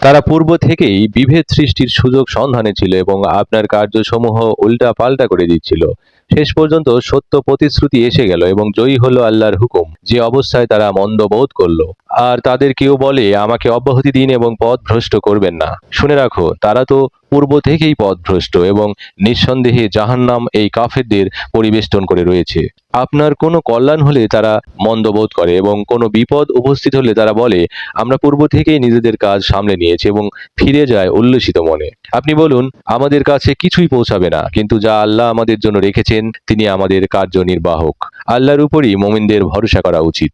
তারা পূর্ব থেকেই বিভেদ সৃষ্টির সুযোগ সন্ধানে ছিল এবং আপনার কার্যসমূহ উল্টা পাল্টা করে দিচ্ছিল। শেষ পর্যন্ত সত্য প্রতিশ্রুতি এসে গেল এবং জয়ী হলো আল্লাহর হুকুম, যে অবস্থায় তারা মন্দ বোধ করল। আর তাদের কেউ বলে, আমাকে অব্যাহতি দিন এবং পথ ভ্রষ্ট করবেন না। শুনে রাখো, তারা তো পূর্ব থেকেই পথভ্রষ্ট এবং নিঃসন্দেহে জাহান্নাম এই কাফেরদের পরিবেষ্টন করে রয়েছে। আপনার কোনো কল্যাণ হলে তারা মন্দবোধ করে এবং কোনো বিপদ উপস্থিত হলে তারা বলে, আমরা পূর্ব থেকেই নিজেদের কাজ সামলে নিয়েছি এবং ফিরে যায় উল্লসিত মনে। আপনি বলুন, আমাদের কাছে কিছুই পৌঁছাবে না, কিন্তু যা আল্লাহ আমাদের জন্য রেখেছেন, তিনি আমাদের কার্যনির্বাহক আল্লাহর উপরই মোমিনদের ভরসা করা উচিত।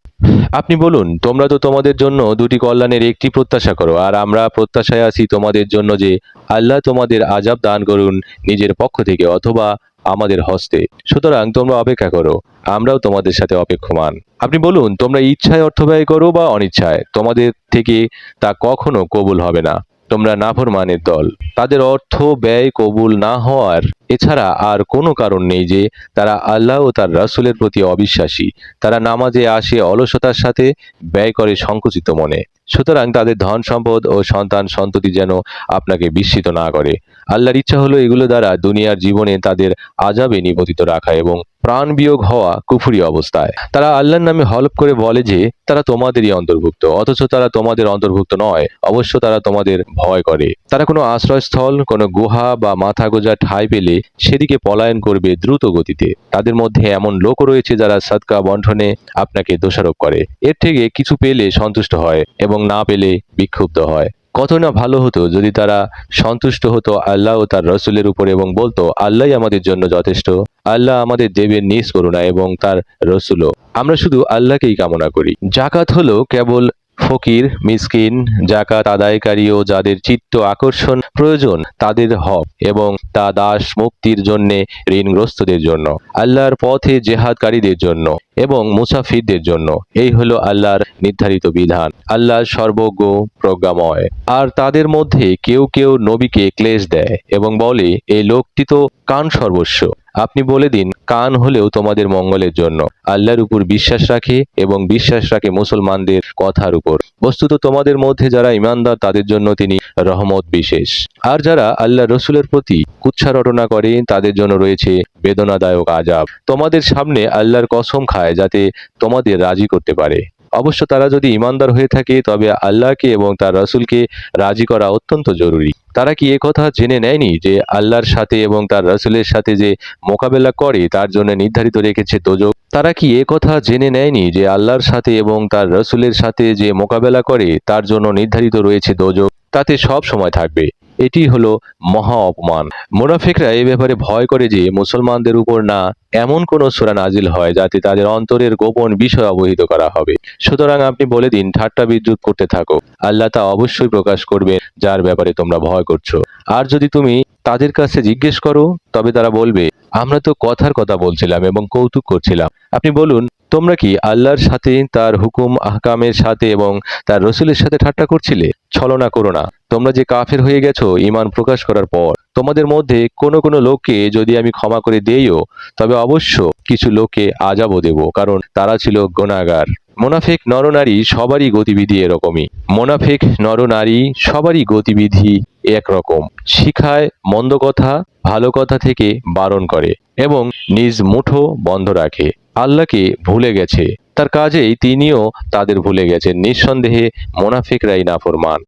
আপনি বলুন, তোমরা তো তোমাদের জন্য দুটি কল্যাণের একটি প্রত্যাশা করো, আর আমরা প্রত্যাশায় আছি তোমাদের জন্য যে আল্লাহ তোমাদের আজাব দান করুন নিজের পক্ষ থেকে অথবা আমাদের হস্তে। সুতরাং তোমরা অপেক্ষা করো, আমরাও তোমাদের সাথে অপেক্ষমান। আপনি বলুন, তোমরা ইচ্ছায় অর্থ ব্যয় করো বা অনিচ্ছায়? তোমাদের থেকে তা কখনো কবুল হবে না। তোমরা নাফরমানের দল। তাদের অর্থ ব্যয় কবুল না হওয়ার এছাড়া আর কোনো কারণ নেই যে তারা আল্লাহ ও তার রাসূলের প্রতি অবিশ্বাসী। তারা নামাজে আসে অলসতার সাথে, ব্যয় করে সংকুচিত মনে। সুতরাং তাদের ধন সম্পদ ও সন্তান সন্ততি যেন আপনাকে বিস্মিত না করে। আল্লাহর ইচ্ছা হলো এগুলো দ্বারা দুনিয়ার জীবনে তাদের আজাবে নিবদিত রাখা এবং প্রাণ বিয়োগ হওয়া কুফুরি অবস্থায়। তারা আল্লাহর নামে হলফ করে বলে যে, তারা তোমাদেরই অন্তর্ভুক্ত, অথচ তারা তোমাদের অন্তর্ভুক্ত নয়, অবশ্য তারা তোমাদের ভয় করে। তারা কোনো আশ্রয়স্থল, কোনো গুহা বা মাথা গোজা ঠাঁই পেলে সেদিকে পলায়ন করবে দ্রুত গতিতে। তাদের মধ্যে এমন লোকও রয়েছে যারা সাদকা বন্টনে আপনাকে দোষারোপ করে। এর থেকে কিছু পেলে সন্তুষ্ট হয় এবং না পেলে বিক্ষুব্ধ হয়। কত না ভালো হতো যদি তারা সন্তুষ্ট হতো আল্লাহ ও তার রসুলের উপর এবং বলতো আল্লাহ আমাদের জন্য যথেষ্ট। আল্লাহ আমাদের দেবের নিজ করুণা এবং তার রসুলও। আমরা শুধু আল্লাহকেই কামনা করি। জাকাত হলো কেবল ফকির, মিসকিন জাকাত আদায়কারী ও যাদের চিত্ত আকর্ষণ প্রয়োজন, তাদের হক এবং তা দাস মুক্তির জন্য ঋণগ্রস্তদের জন্য, আল্লাহর পথে জেহাদকারীদের জন্য এবং মুসাফিরদের জন্য। এই হলো আল্লাহর নির্ধারিত বিধান আল্লাহ সর্বজ্ঞ প্রজ্ঞাময়। আর তাদের মধ্যে কেউ কেউ নবীকে ক্লেশ দেয় এবং বলে এই লোকটি তো কান সর্বস্ব। আপনি বলে দিন, কান হলেও তোমাদের মঙ্গলের জন্য। আল্লাহর উপর বিশ্বাস রাখে এবং বিশ্বাস রাখে মুসলমানদের কথার উপর। বস্তুত তোমাদের মধ্যে যারা ইমানদার, তাদের জন্য তিনি রহমত বিশেষ। আর যারা আল্লাহ রসুলের প্রতি কুচ্ছা রটনা করে, তাদের জন্য রয়েছে বেদনাদায়ক আজাব তোমাদের সামনে আল্লাহর কসম খায় যাতে তোমাদের রাজি করতে পারে। অবশ্য তারা যদি ইমানদার হয়ে থাকে, তবে আল্লাহকে এবং তার রাসূলকে রাজি করা অত্যন্ত জরুরি। তারা কি কথা জেনে নেয়নি যে আল্লাহর সাথে এবং তার রাসূলের সাথে যে মোকাবেলা করে, তার জন্য নির্ধারিত রেখেছে দোজক? তারা কি কথা জেনে নেয়নি যে আল্লাহর সাথে এবং তার রাসূলের সাথে যে মোকাবেলা করে, তার জন্য নির্ধারিত রয়েছে দোজক? তাতে সব সময় থাকবে। এটি হলো মহা অপমান। মুনাফিকরা এ ব্যাপারে ভয় করে যে মুসলমানদের উপর না এমন কোন সূরা নাজিল হয় যাতে তাদের অন্তরের গোপন বিষয় অবহিত করা হবে। সুতরাং আপনি বলে দিন, ঠাট্টা বিদ্যুৎ করতে থাকো। আল্লাহ তা অবশ্যই প্রকাশ করবে, যার ব্যাপারে তোমরা ভয় করছ। আর যদি তুমি তাদের কাছে জিজ্ঞেস করো, তবে তারা বলবে, আমরা তো কথার কথা বলছিলাম এবং কৌতুক করছিলাম। আপনি বলুন তোমরা কি আল্লাহর সাথে, তার হুকুম, আহকামের সাথে এবং তার রসুলের সাথে ঠাট্টা করছিলে? ছলনা করো না। তোমরা যে কাফের হয়ে গেছো ইমান প্রকাশ করার পর। তোমাদের মধ্যে কোনো কোনো লোককে যদি আমি ক্ষমা করে দেইও, তবে অবশ্য কিছু লোককে আজাবও দেব, কারণ তারা ছিল গোনাগার। মোনাফেক নরনারী সবারই গতিবিধি এরকমই। মোনাফেক নরনারী সবারই গতিবিধি একরকম। শিখায় মন্দ কথা, ভালো কথা থেকে বারণ করে এবং নিজ মুঠো বন্ধ রাখে। আল্লাহকে ভুলে গেছে। তার কাজেই তিনিও তাদের ভুলে গেছেন। নিঃসন্দেহে মোনাফিকরাই নাফরমান।